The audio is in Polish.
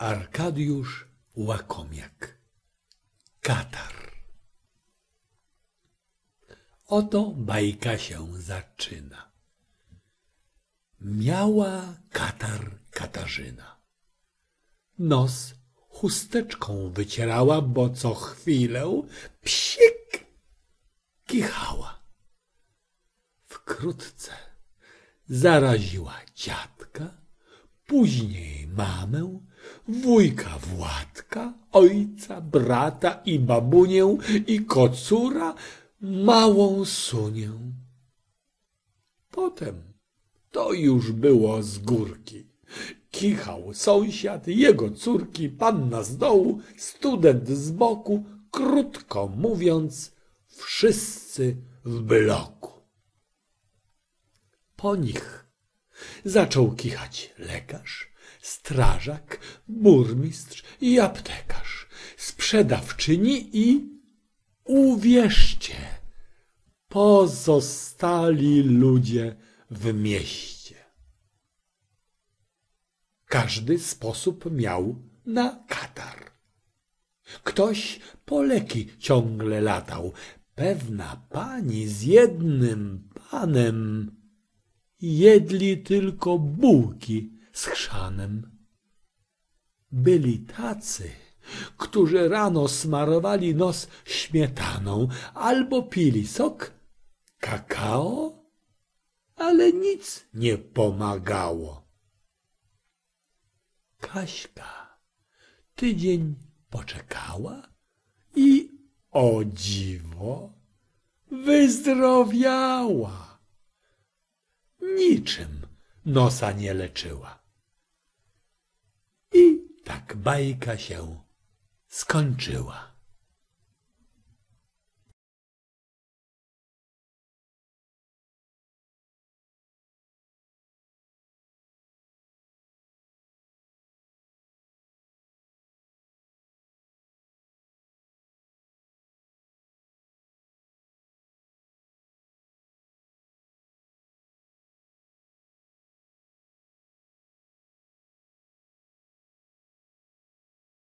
Arkadiusz Łakomiak Katar Oto bajka się zaczyna. Miała katar Katarzyna. Nos chusteczką wycierała, bo co chwilę psik kichała. Wkrótce zaraziła dziadka, później mamę, wujka Władka, ojca, brata i babunię i kocura, małą Sunię. Potem to już było z górki. Kichał sąsiad, jego córki, panna z dołu, student z boku, krótko mówiąc, wszyscy w bloku. Po nich zaczął kichać lekarz, strażak, burmistrz i aptekarz, sprzedawczyni i uwierzcie, pozostali ludzie w mieście. Każdy sposób miał na katar. Ktoś po leki ciągle latał. Pewna pani z jednym panem jedli tylko bułki z chrzanem. Byli tacy, którzy rano smarowali nos śmietaną albo pili sok kakao, ale nic nie pomagało. Kaśka tydzień poczekała i o dziwo wyzdrowiała. Niczym nosa nie leczyła. Tak bajka się skończyła.